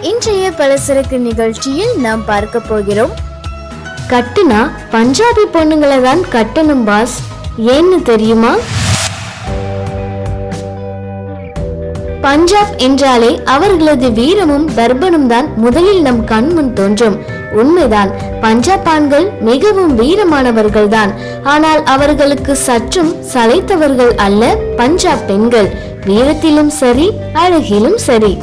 இன்றைய பலசரக்கு நிகழ்ச்சியில் நாம் பார்க்க போகிறோம். கட்டுனா பஞ்சாபி பொண்ணுங்களை தான் கட்டணும் பாஸ். ஏன்னு தெரியுமா? பஞ்சாப் என்றாலே அவர்களது வீரமும் தர்பனும் தான் முதலில் நம் கண் முன் தோன்றும். உண்மைதான் பஞ்சாப் ஆண்கள் மிகவும் வீரமானவர்கள்தான் ஆனால் அவர்களுக்கு சற்றும் சளைத்தவர்கள் அல்ல பஞ்சாப் பெண்கள். வீரத்திலும் சரி அழகிலும் சரி.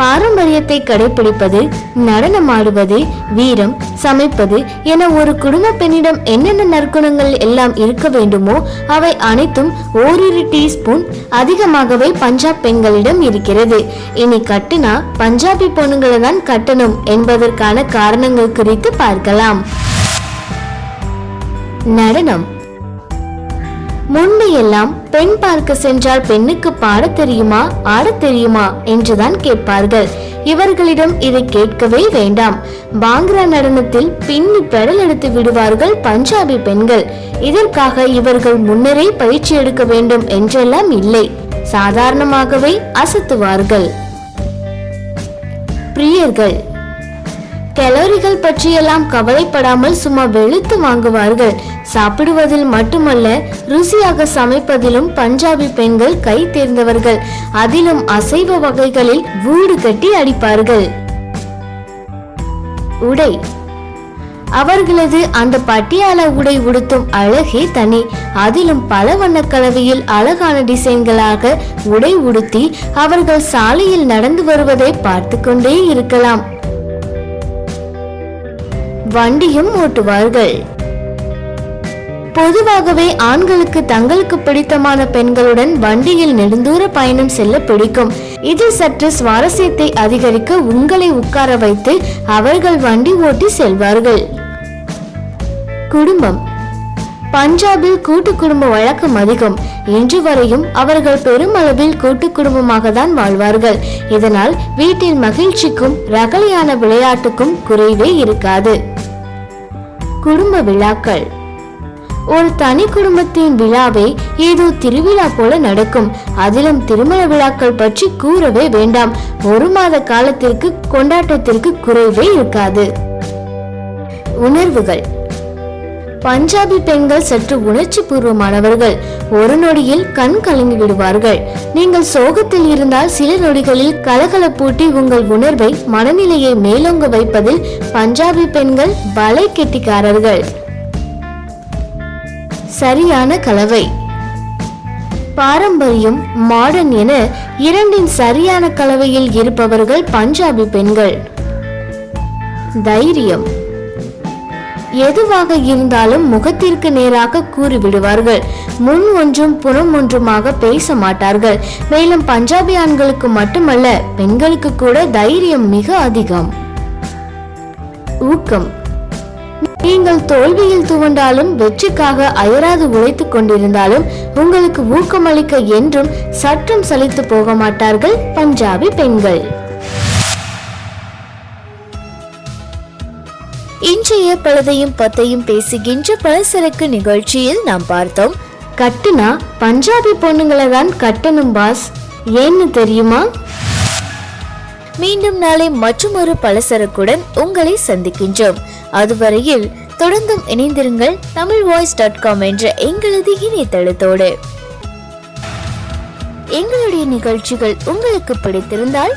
பாரம்பரியத்தை கடைபிடிப்பது நடனமாடுவது வீரம் சமைப்பது என ஒரு குடும்ப பெண்ணிடம் என்னென்ன நற்குணங்கள் எல்லாம் இருக்க வேண்டுமோ அவை அனைத்தும் ஓரிரு டீஸ்பூன் அதிகமாகவே பஞ்சாப் பெண்களிடம் இருக்கிறது. இனி கட்டுனா பஞ்சாபி பொண்ணுங்களை தான் கட்டணும் என்பதற்கான காரணங்கள் குறித்து பார்க்கலாம். நடனம். முன்பு எல்லாம் பெண் பார்க்க சென்றால் பெண்ணுக்கு பாடத் தெரியுமா ஆடத் தெரியுமா என்றுதான் கேட்பார்கள். இவர்களிடம் இதை கேட்கவே வேண்டாம். பாங்க்ரா நடனத்தில் பின்னி பெடல் எடுத்து விடுவார்கள் பஞ்சாபி பெண்கள். இதற்காக இவர்கள் முன்னரே பயிற்சி எடுக்க வேண்டும் என்றெல்லாம் இல்லை. சாதாரணமாகவே அசத்துவார்கள். பிரியர்கள் கலோரிகள் பற்றியெல்லாம் கவலைப்படாமல் சும்மா வெளுத்து வாங்குவார்கள். சாப்பிடுவதில் மட்டுமல்ல ருசியாக சமைப்பதிலும் பஞ்சாபி பெண்கள் கை தேர்ந்தவர்கள். அதிலும் அசைவ வகைகளில் வீடு கட்டி அடிப்பார்கள். உடை. அவர்களது அந்த பட்டியால உடை உடுத்தும் அழகே தனி. அதிலும் பல வண்ண கலவையில் அழகான டிசைன்களாக உடை உடுத்தி அவர்கள் சாலையில் நடந்து வருவதை பார்த்து கொண்டே இருக்கலாம். வண்டியும் ஓட்டுவார்கள். பொதுவாகவே ஆண்களுக்கு தங்களுக்கு பிடித்தமான பெண்களுடன் வண்டியில் நெடுந்தூர பயணம் செல்ல பிடிக்கும். இது சற்று சுவாரஸ்யத்தை அதிகரிக்க உங்களை உட்கார வைத்து அவர்கள் வண்டி ஓட்டி செல்வார்கள். குடும்பம். பஞ்சாபில் கூட்டு குடும்ப வழக்கம் அதிகம். இன்று வரையும் அவர்கள் பெருமளவில் கூட்டு குடும்பமாக தான் வாழ்வார்கள். இதனால் வீட்டில் மகிழ்ச்சிக்கும் ரகலையான விளையாட்டுக்கும் குறைவே இருக்காது. குடும்ப விழாக்கள். ஒரு தனி குடும்பத்தின் விழாவே ஏதோ திருவிழா போல நடக்கும். அதிலும் திருமண விழாக்கள் பற்றி கூறவே வேண்டாம். ஒரு மாத காலத்திற்கு கொண்டாட்டத்திற்கு குறைவே இருக்காது. உணர்வுகள். பஞ்சாபி பெண்கள் சற்று உணர்ச்சி பூர்வமானவர்கள் ஒரு நொடியில் கண் கலங்கி விடுவார்கள் நீங்கள் சோகத்தில் இருந்தால் சில நொடிகளில் கலகலப்பூட்டி உங்கள் உணர்வை மனநிலையை மேலோங்க வைப்பதில் பஞ்சாபி பெண்கள் பலை கெட்டிக்காரர்கள். சரியான கலவை. பாரம்பரியம் மாடர்ன் என இரண்டின் சரியான கலவையில் இருப்பவர்கள் பஞ்சாபி பெண்கள். தைரியம். எதுவாக இருந்தாலும் முகத்திற்கு நேராக கூறிவிடுவார்கள். முன் ஒன்றும் புறம் ஒன்றுமாக பேச மாட்டார்கள். மேலும் பஞ்சாபி ஆண்களுக்கு மட்டுமல்ல பெண்களுக்கு கூட தைரியம் மிக அதிகம். ஊக்கம். நீங்கள் தோல்வியில் துவண்டாலும் வெற்றிக்காக அயராது உழைத்துக் கொண்டிருந்தாலும் உங்களுக்கு ஊக்கமளிக்க என்றும் சற்றும் சலித்து போக மாட்டார்கள் பஞ்சாபி பெண்கள். இன்றைய பழுதையும் பத்தையும் பேசுகின்ற பலசரக்கு நிகழ்ச்சியில் நாம் பார்த்தோம். கட்டுனா பஞ்சாபி பொண்ணுங்களை தான் கட்டணும் பாஸ். ஏன்னு தெரியுமா? மீண்டும் நாளை மற்றொரு பலசரக்குடன் உங்களை சந்திக்கின்றோம். அதுவரையில் தொடர்ந்தும் இணைந்திருங்கள் தமிழ் வாய்ஸ் டாட் காம் என்ற எங்களது இணையதளத்தோடு. எங்களுடைய நிகழ்ச்சிகள் உங்களுக்கு பிடித்திருந்தால்